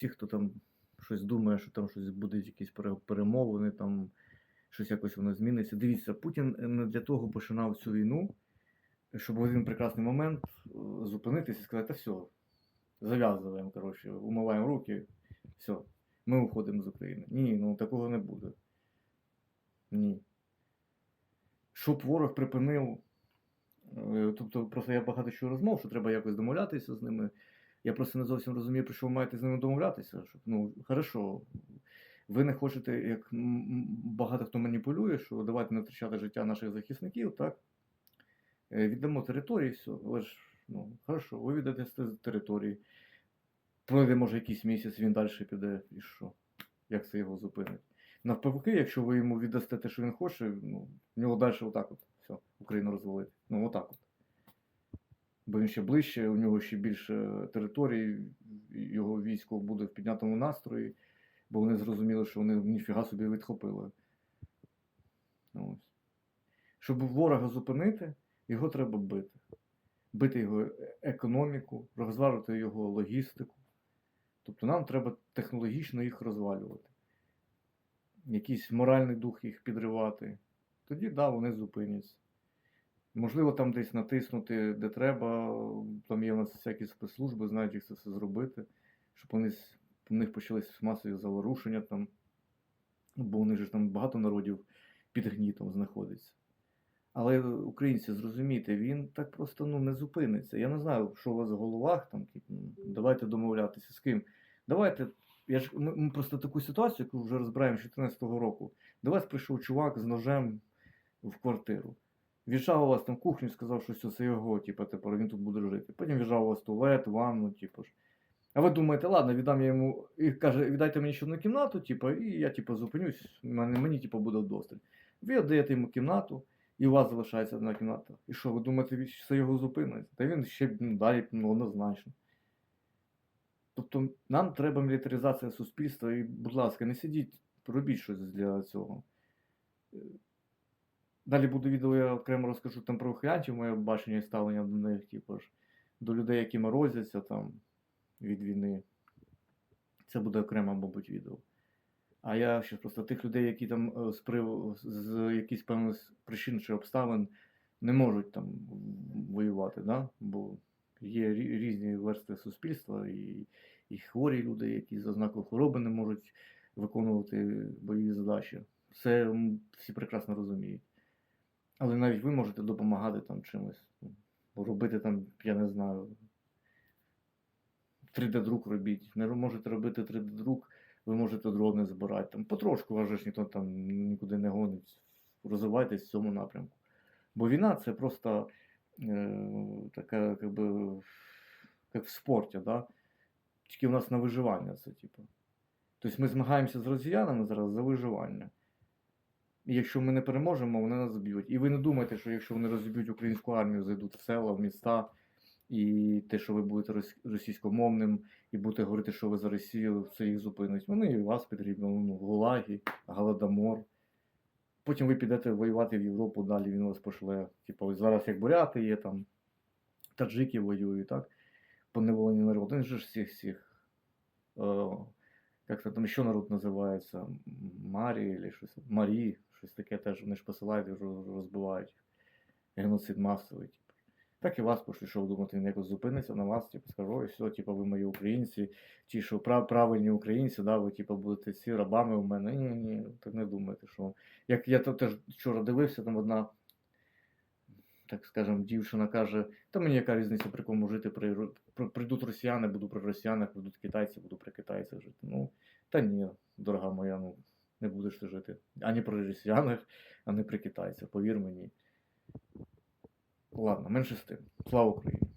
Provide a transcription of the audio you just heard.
ті, хто там щось думає, що там щось будуть якісь перемовини, там щось якось воно зміниться. Дивіться, Путін не для того починав цю війну, щоб в один прекрасний момент е, зупинитися і сказати, та все, зав'язуємо, коротше, умиваємо руки, все, ми уходимо з України. Ні, ну такого не буде. Ні. Щоб ворог припинив. е, Тобто, просто я багато чого розмов, що треба якось домовлятися з ними. Я просто не зовсім розумію, про що ви маєте з ними домовлятися. Щоб, ну, хорошо, ви не хочете, як багато хто маніпулює, що давайте не втрачати життя наших захисників, так? Е, Віддамо території, все. Але ж, ну, хорошо, ви віддасте з території. Пройде, може, якийсь місяць, він далі піде, і що? Як це його зупинить? Навпаки, якщо ви йому віддасте те, що він хоче, ну, в нього далі отак от, все, Україну розвалити. Ну, отак от. Бо він ще ближче, у нього ще більше територій, його військо буде в піднятому настрої, бо вони зрозуміли, що вони ніфіга собі відхопили. Ось. Щоб ворога зупинити, його треба бити. Бити його економіку, розвалювати його логістику. Тобто нам треба технологічно їх розвалювати. Якийсь моральний дух їх підривати. Тоді, так, да, вони зупиняться. Можливо, там десь натиснути, де треба. Там є у нас всякі спецслужби, знають, як це все зробити, щоб вони, у них почались масові заворушення там. Бо у них же там багато народів під гнітом знаходиться. Але українці, зрозумійте, він так просто ну, не зупиниться. Я не знаю, що у вас в головах там, ну, давайте домовлятися з ким. Давайте. Я ж ми просто таку ситуацію, яку вже розбираємо з 2014 року. До вас прийшов чувак з ножем в квартиру. В'їжджав у вас там кухню сказав, що все це його, типу, тепер він тут буде жити. Потім в'їжджав у вас туалет, ванну, типу ж. А ви думаєте, ладно, віддам я йому. І каже, віддайте мені ще одну кімнату, типу, і я типу, зупинюсь, мені, мені типу, буде вдосталь. Ви віддаєте йому кімнату, і у вас залишається одна кімната. І що, ви думаєте, він- це його зупинить? Та він ще ну, далі ну, однозначно. Тобто нам треба мілітаризація суспільства, і, будь ласка, не сидіть, робіть щось для цього. Далі буде відео, я окремо розкажу там про ухилянтів, моє бачення і ставлення до них, типу ж, до людей, які морозяться там від війни. Це буде окремо, мабуть, відео. А я ще просто тих людей, які там е, з приводу з якихось певних причин чи обставин не можуть там воювати, да? бо є різні верстви суспільства, і, і хворі люди, які за знаком хвороби не можуть виконувати бойові задачі. Це всі прекрасно розуміють. Але навіть ви можете допомагати там чимось. ну, Робити там, я не знаю, 3D-друк робіть. Не можете робити 3D-друк, ви можете дрони збирати. Там потрошку вас ніхто там нікуди не гонить. Розвивайтесь в цьому напрямку. Бо війна це просто е, така, как би, як в спорті, да? тільки у нас на виживання це, типу. Тобто ми змагаємося з росіянами зараз за виживання. Якщо ми не переможемо, вони нас зб'ють. І ви не думайте, що якщо вони розіб'ють українську армію, зайдуть в села, в міста, і те, що ви будете російськомовним, і будете говорити, що ви за Росію, це їх зупинить. Вони і вас потрібно, ну, гулаги, голодомор. Потім ви підете воювати в Європу, далі він вас пошле. Типу, ось зараз як буряти є, там, таджики воюють, так? Поневолені народ. Він же ж всіх всіх. Як там ще народ називається? Марі, або щось. Марі, щось таке теж вони ж посилають і роз- розбивають. Геноцид масовий. Типу. Так і вас що ви він якось зупиниться на вас, типу, скажу, ой, все, типу, ви мої українці, ті, що прав, правильні українці, да, ви типу, будете всі рабами у мене. Ні, ні, так не думайте, що. Як я теж вчора дивився, там одна, так скажем, дівчина каже, та мені яка різниця, при кому жити, при, при- прийдуть росіяни, буду при росіянах, прийдуть китайці, буду при китайцях жити. Ну, та ні, дорога моя, ну, не будеш ти жити. Ані при росіянах, ані при китайцях, повір мені. Ладно, менше з тим. Слава Україні!